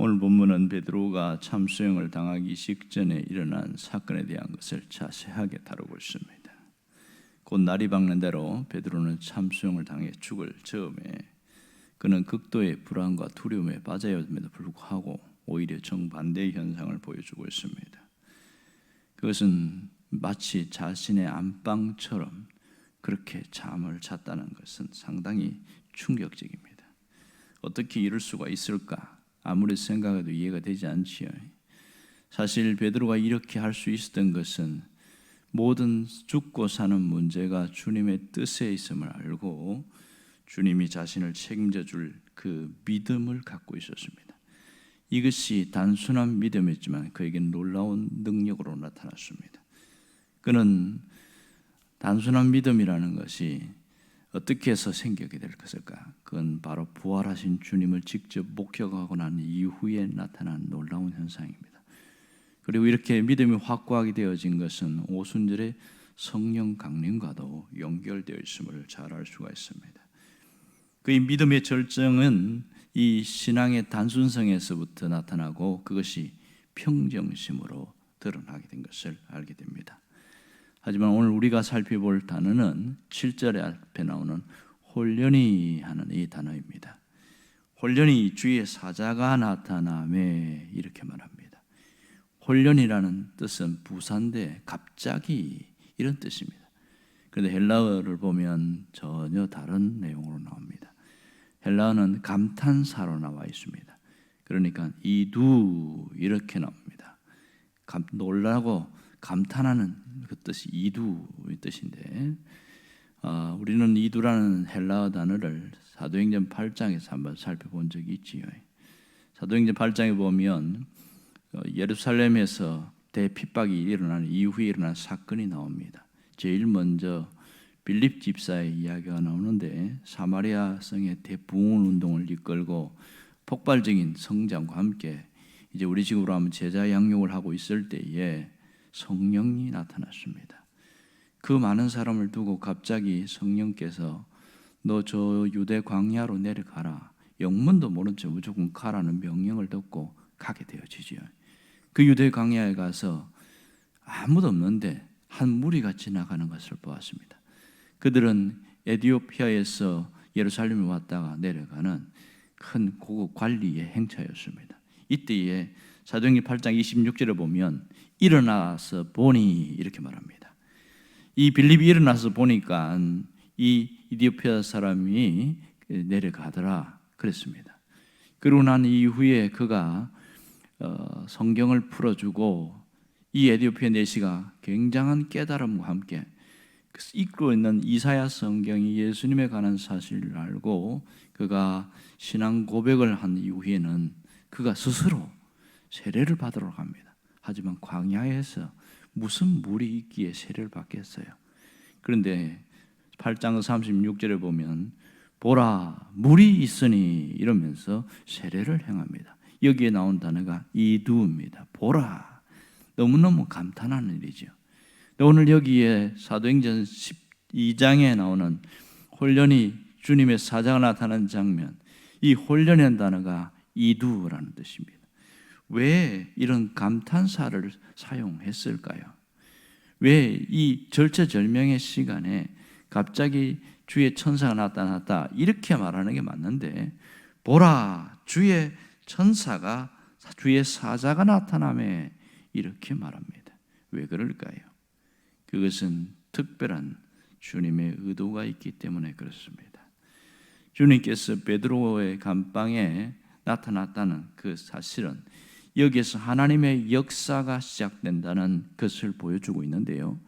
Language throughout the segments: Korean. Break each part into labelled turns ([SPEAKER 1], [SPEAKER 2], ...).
[SPEAKER 1] 오늘 본문은 베드로가 참수형을 당하기 직전에 일어난 사건에 대한 것을 자세하게 다루고 있습니다. 곧 날이 밝는 대로 베드로는 참수형을 당해 죽을 즈음에 그는 극도의 불안과 두려움에 빠져있음에도 불구하고 오히려 정반대의 현상을 보여주고 있습니다. 그것은 마치 자신의 안방처럼 그렇게 잠을 잤다는 것은 상당히 충격적입니다. 어떻게 이럴 수가 있을까? 아무리 생각해도 이해가 되지 않지요. 사실 베드로가 이렇게 할 수 있었던 것은 모든 죽고 사는 문제가 주님의 뜻에 있음을 알고 주님이 자신을 책임져 줄 그 믿음을 갖고 있었습니다. 이것이 단순한 믿음이었지만 그에겐 놀라운 능력으로 나타났습니다. 그는 단순한 믿음이라는 것이 어떻게 해서 생기게 될 것일까? 그건 바로 부활하신 주님을 직접 목격하고 난 이후에 나타난 놀라운 현상입니다. 그리고 이렇게 믿음이 확고하게 되어진 것은 오순절의 성령 강림과도 연결되어 있음을 잘 알 수가 있습니다. 그의 믿음의 절정은 이 신앙의 단순성에서부터 나타나고 그것이 평정심으로 드러나게 된 것을 알게 됩니다. 하지만 오늘 우리가 살펴볼 단어는 7절에 앞에 나오는 홀련히 하는 이 단어입니다. 홀련히 주의 사자가 나타남에 이렇게 말합니다. 홀련이라는 뜻은 부산대 갑자기 이런 뜻입니다. 그런데 헬라어를 보면 전혀 다른 내용으로 나옵니다. 헬라어는 감탄사로 나와 있습니다. 그러니까 이두 이렇게 나옵니다. 감, 놀라고 감탄하는 그 뜻이 이두의 뜻인데 어, 우리는 이두라는 헬라어 단어를 사도행전 8장에서 한번 살펴본 적이 있지요. 사도행전 8장에 보면 어, 예루살렘에서 대핍박이 일어나는 이후에 일어난 사건이 나옵니다. 제일 먼저 빌립 집사의 이야기가 나오는데 사마리아 성의 대부흥 운동을 이끌고 폭발적인 성장과 함께 이제 우리 식으로 하면 제자 양육을 하고 있을 때에 성령이 나타났습니다. 그 많은 사람을 두고 갑자기 성령께서 너 저 유대 광야로 내려가라. 영문도 모른 채 무조건 가라는 명령을 듣고 가게 되어지지요. 그 유대 광야에 가서 아무도 없는데 한 무리가 지나가는 것을 보았습니다. 그들은 에디오피아에서 예루살렘에 왔다가 내려가는 큰 고급 관리의 행차였습니다. 이때에 사도행전 8장 26절에 보면 일어나서 보니 이렇게 말합니다. 이 빌립이 일어나서 보니까 이 이디오피아 사람이 내려가더라 그랬습니다. 그러고 난 이후에 그가 어, 성경을 풀어주고 이 에디오피아 내시가 굉장한 깨달음과 함께 읽고 있는 이사야 성경이 예수님에 관한 사실을 알고 그가 신앙 고백을 한 이후에는 그가 스스로 세례를 받으러 갑니다. 하지만 광야에서 무슨 물이 있기에 세례를 받겠어요. 그런데 8장 36절에 보면 보라 물이 있으니 이러면서 세례를 행합니다. 여기에 나온 단어가 이두입니다. 보라 너무너무 감탄하는 일이죠. 오늘 여기에 사도행전 12장에 나오는 홀련히 주님의 사자가 나타나는 장면, 이 홀련이라는 단어가 이두라는 뜻입니다. 왜 이런 감탄사를 사용했을까요? 왜 이 절체절명의 시간에 갑자기 주의 천사가 나타났다 이렇게 말하는 게 맞는데 보라 주의 천사가 주의 사자가 나타남에 이렇게 말합니다. 왜 그럴까요? 그것은 특별한 주님의 의도가 있기 때문에 그렇습니다. 주님께서 베드로의 감방에 나타났다는 그 사실은 여기에서 하나님의 역사가 시작된다는 것을 보여주고 있는데요.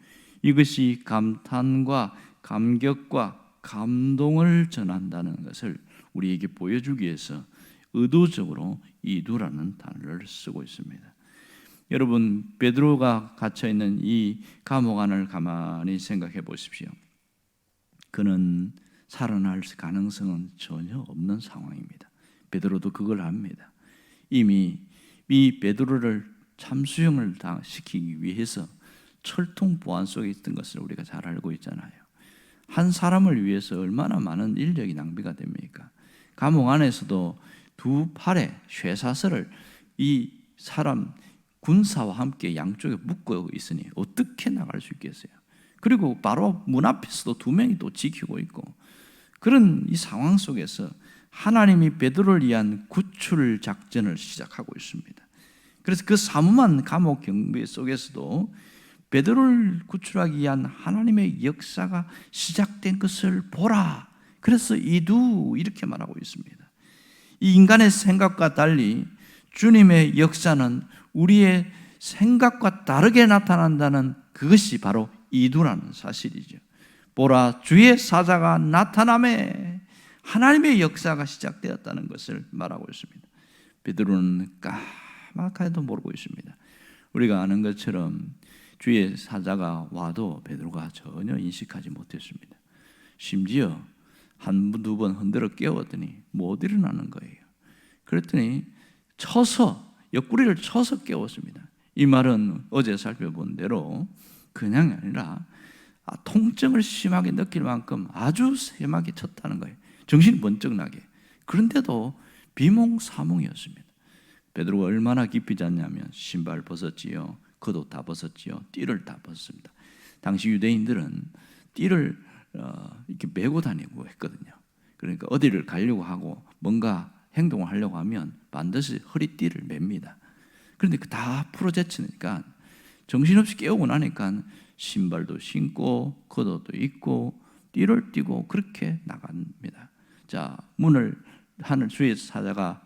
[SPEAKER 1] 이것이 감탄과 감격과 감동을 전한다는 것을 우리에게 보여주기 위해서 의도적으로 이두라는 단어를 쓰고 있습니다. 여러분 베드로가 갇혀 있는 이 감옥 안을 가만히 생각해 보십시오. 그는 살아날 가능성은 전혀 없는 상황입니다. 베드로도 그걸 압니다. 이미 이 베드로를 참수형을 다 시키기 위해서 철통 보안 속에 있던 것을 우리가 잘 알고 있잖아요. 한 사람을 위해서 얼마나 많은 인력이 낭비가 됩니까? 감옥 안에서도 두 팔에 쇠사슬을 이 사람 군사와 함께 양쪽에 묶고 있으니 어떻게 나갈 수 있겠어요? 그리고 바로 문 앞에서도 두 명이 또 지키고 있고 그런 이 상황 속에서 하나님이 베드로를 위한 구출 작전을 시작하고 있습니다. 그래서 그 사무만 감옥 경비 속에서도 베드로를 구출하기 위한 하나님의 역사가 시작된 것을 보라. 그래서 이두 이렇게 말하고 있습니다. 이 인간의 생각과 달리 주님의 역사는 우리의 생각과 다르게 나타난다는 그것이 바로 이두라는 사실이죠. 보라 주의 사자가 나타남에 하나님의 역사가 시작되었다는 것을 말하고 있습니다. 베드로는 까맣게도 모르고 있습니다. 우리가 아는 것처럼 주의 사자가 와도 베드로가 전혀 인식하지 못했습니다. 심지어 한두번 흔들어 깨웠더니 못 일어나는 거예요. 그랬더니 쳐서 옆구리를 쳐서 깨웠습니다. 이 말은 어제 살펴본 대로 그냥 아니라 아, 통증을 심하게 느낄 만큼 아주 심하게 쳤다는 거예요. 정신이 번쩍 나게. 그런데도 비몽사몽이었습니다. 베드로가 얼마나 깊이 잤냐면 신발 벗었지요. 겉옷 다 벗었지요. 띠를 다 벗습니다. 당시 유대인들은 띠를 어, 이렇게 메고 다니고 했거든요. 그러니까 어디를 가려고 하고 뭔가 행동을 하려고 하면 반드시 허리띠를 맵니다. 그런데 그다 풀어제치니까 정신없이 깨우고 나니까 신발도 신고 겉옷도 입고 띠를 띠고 그렇게 나갑니다. 자 문을 하늘 주의 사자가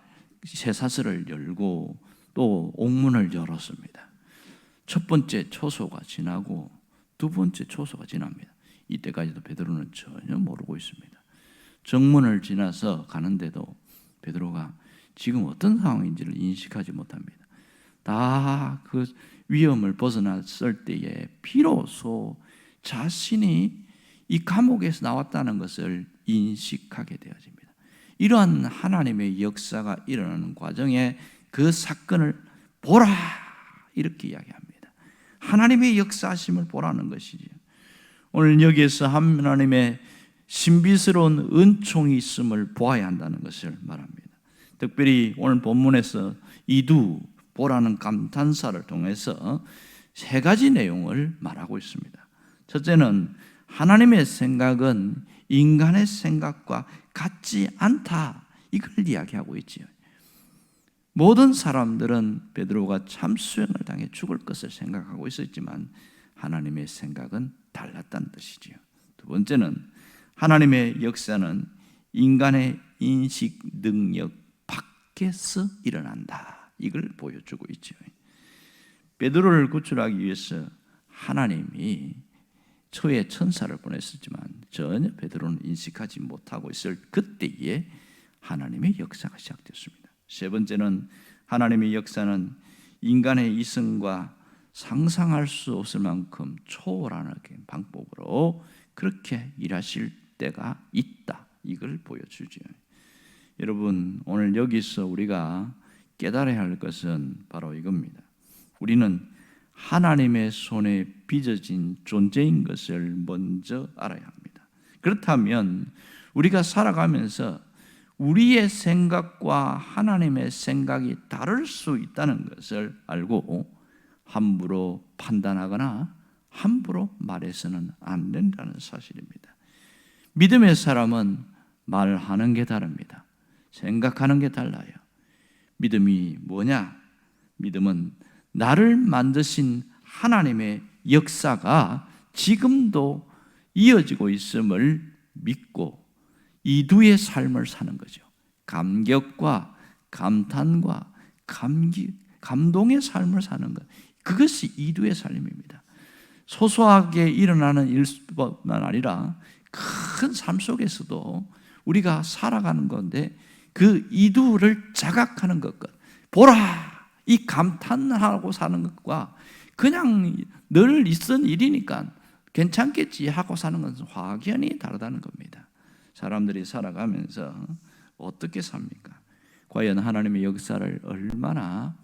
[SPEAKER 1] 쇠사슬을 열고 또 옥문을 열었습니다. 첫 번째 초소가 지나고 두 번째 초소가 지납니다. 이때까지도 베드로는 전혀 모르고 있습니다. 정문을 지나서 가는데도 베드로가 지금 어떤 상황인지를 인식하지 못합니다. 다 그 위험을 벗어났을 때에 비로소 자신이 이 감옥에서 나왔다는 것을 인식하게 되어집니다. 이러한 하나님의 역사가 일어나는 과정에 그 사건을 보라 이렇게 이야기합니다. 하나님의 역사심을 보라는 것이지. 오늘 여기에서 하나님의 신비스러운 은총이 있음을 보아야 한다는 것을 말합니다. 특별히 오늘 본문에서 이두 보라는 감탄사를 통해서 세 가지 내용을 말하고 있습니다. 첫째는 하나님의 생각은 인간의 생각과 같지 않다. 이걸 이야기하고 있지요. 모든 사람들은 베드로가 참수형을 당해 죽을 것을 생각하고 있었지만 하나님의 생각은 달랐다는 뜻이지요. 두 번째는 하나님의 역사는 인간의 인식 능력 밖에서 일어난다. 이걸 보여주고 있죠. 베드로를 구출하기 위해서 하나님이 초에 천사를 보냈었지만 전혀 베드로는 인식하지 못하고 있을 그때에 하나님의 역사가 시작됐습니다. 세 번째는 하나님의 역사는 인간의 이성과 상상할 수 없을 만큼 초월하는 방법으로 그렇게 일하실 때가 있다. 이걸 보여주죠. 여러분, 오늘 여기서 우리가 깨달아야 할 것은 바로 이겁니다. 우리는 하나님의 손에 빚어진 존재인 것을 먼저 알아야 합니다. 그렇다면 우리가 살아가면서 우리의 생각과 하나님의 생각이 다를 수 있다는 것을 알고 함부로 판단하거나 함부로 말해서는 안 된다는 사실입니다. 믿음의 사람은 말하는 게 다릅니다. 생각하는 게 달라요. 믿음이 뭐냐? 믿음은 나를 만드신 하나님의 역사가 지금도 이어지고 있음을 믿고 이두의 삶을 사는 거죠. 감격과 감탄과 감기, 감동의 삶을 사는 것. 그것이 이두의 삶입니다. 소소하게 일어나는 일뿐만 아니라 큰 삶 속에서도 우리가 살아가는 건데 그 이두를 자각하는 것과 보라 이 감탄하고 사는 것과 그냥 늘 있은 일이니까 괜찮겠지 하고 사는 것은 확연히 다르다는 겁니다. 사람들이 살아가면서 어떻게 삽니까? 과연 하나님의 역사를 얼마나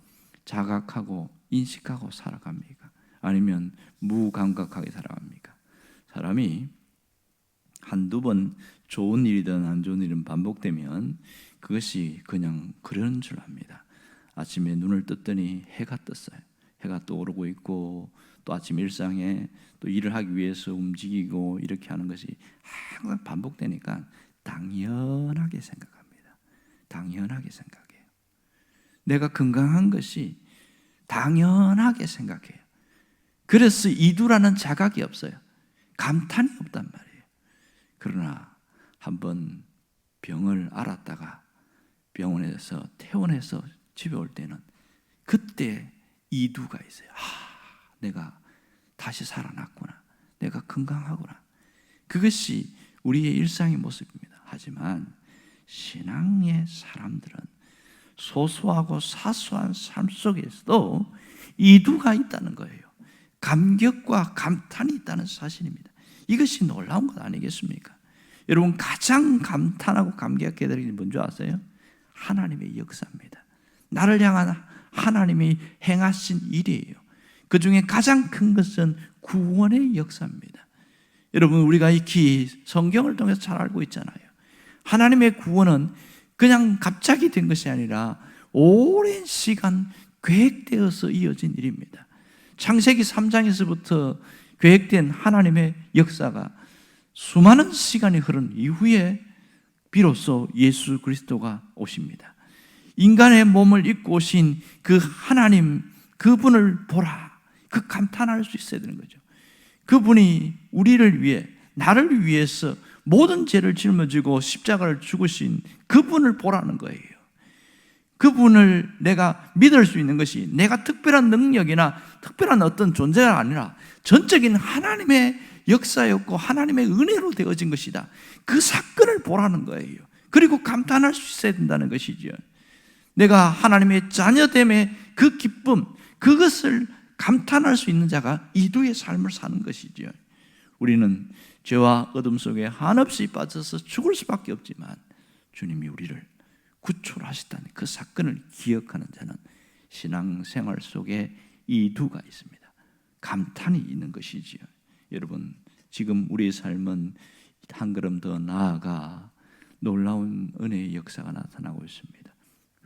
[SPEAKER 1] 자각하고 인식하고 살아갑니까? 아니면 무감각하게 살아갑니까? 사람이 한두 번 좋은 일이든 안 좋은 일은 반복되면 그것이 그냥 그런 줄 압니다. 아침에 눈을 떴더니 해가 떴어요. 해가 떠오르고 있고 또 아침 일상에 또 일을 하기 위해서 움직이고 이렇게 하는 것이 항상 반복되니까 당연하게 생각합니다. 당연하게 생각해요. 내가 건강한 것이 당연하게 생각해요. 그래서 이두라는 자각이 없어요. 감탄이 없단 말이에요. 그러나 한번 병을 알았다가 병원에서 퇴원해서 집에 올 때는 그때 이두가 있어요. 아, 내가 다시 살아났구나. 내가 건강하구나. 그것이 우리의 일상의 모습입니다. 하지만 신앙의 사람들은 소소하고 사소한 삶 속에서도 이두가 있다는 거예요. 감격과 감탄이 있다는 사실입니다. 이것이 놀라운 것 아니겠습니까? 여러분 가장 감탄하고 감격하게 되는 게 뭔지 아세요? 하나님의 역사입니다. 나를 향한 하나님이 행하신 일이에요. 그 중에 가장 큰 것은 구원의 역사입니다. 여러분 우리가 익히 성경을 통해서 잘 알고 있잖아요. 하나님의 구원은 그냥 갑자기 된 것이 아니라 오랜 시간 계획되어서 이어진 일입니다. 창세기 3장에서부터 계획된 하나님의 역사가 수많은 시간이 흐른 이후에 비로소 예수 그리스도가 오십니다. 인간의 몸을 입고 오신 그 하나님, 그분을 보라. 그 감탄할 수 있어야 되는 거죠. 그분이 우리를 위해, 나를 위해서 모든 죄를 짊어지고 십자가를 죽으신 그분을 보라는 거예요. 그분을 내가 믿을 수 있는 것이 내가 특별한 능력이나 특별한 어떤 존재가 아니라 전적인 하나님의 역사였고 하나님의 은혜로 되어진 것이다. 그 사건을 보라는 거예요. 그리고 감탄할 수 있어야 된다는 것이죠. 내가 하나님의 자녀됨의 그 기쁨, 그것을 감탄할 수 있는 자가 이두의 삶을 사는 것이죠. 우리는 죄와 어둠 속에 한없이 빠져서 죽을 수밖에 없지만 주님이 우리를 구초를 하셨다는 그 사건을 기억하는 자는 신앙생활 속에 이두가 있습니다. 감탄이 있는 것이지요. 여러분, 지금 우리의 삶은 한 걸음 더 나아가 놀라운 은혜의 역사가 나타나고 있습니다.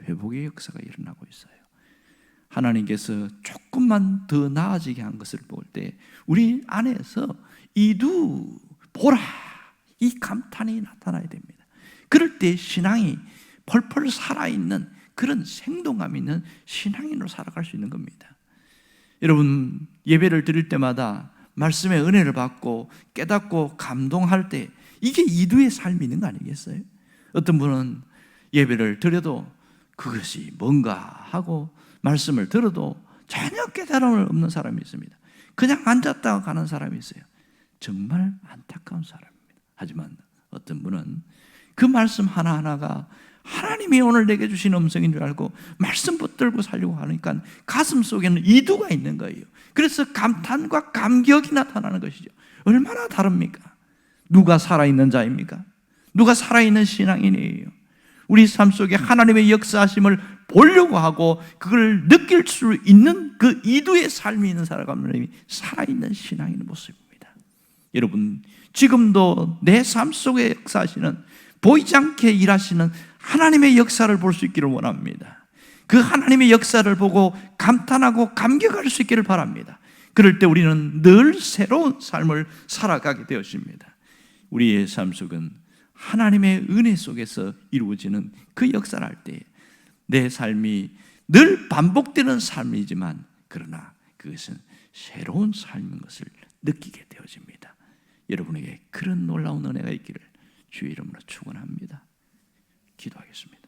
[SPEAKER 1] 회복의 역사가 일어나고 있어요. 하나님께서 조금만 더 나아지게 한 것을 볼 때 우리 안에서 이두 보라 이 감탄이 나타나야 됩니다. 그럴 때 신앙이 펄펄 살아있는 그런 생동감 있는 신앙인으로 살아갈 수 있는 겁니다. 여러분 예배를 드릴 때마다 말씀의 은혜를 받고 깨닫고 감동할 때 이게 이두의 삶이 있는 거 아니겠어요? 어떤 분은 예배를 드려도 그것이 뭔가 하고 말씀을 들어도 전혀 깨달음을 없는 사람이 있습니다. 그냥 앉았다가 가는 사람이 있어요. 정말 안타까운 사람입니다. 하지만 어떤 분은 그 말씀 하나하나가 하나님이 오늘 내게 주신 음성인 줄 알고 말씀 붙들고 살려고 하니까 가슴 속에는 이두가 있는 거예요. 그래서 감탄과 감격이 나타나는 것이죠. 얼마나 다릅니까? 누가 살아있는 자입니까? 누가 살아있는 신앙인이에요? 우리 삶 속에 하나님의 역사하심을 보려고 하고 그걸 느낄 수 있는 그 이두의 삶이 있는 사람이 살아있는 신앙인의 모습입니다. 여러분, 지금도 내 삶 속에 역사하시는 보이지 않게 일하시는 하나님의 역사를 볼 수 있기를 원합니다. 그 하나님의 역사를 보고 감탄하고 감격할 수 있기를 바랍니다. 그럴 때 우리는 늘 새로운 삶을 살아가게 되었습니다. 우리의 삶 속은 하나님의 은혜 속에서 이루어지는 그 역사를 할 때 내 삶이 늘 반복되는 삶이지만 그러나 그것은 새로운 삶인 것을 느끼게 되어집니다. 여러분에게 그런 놀라운 은혜가 있기를 주의 이름으로 축원합니다. 기도하겠습니다.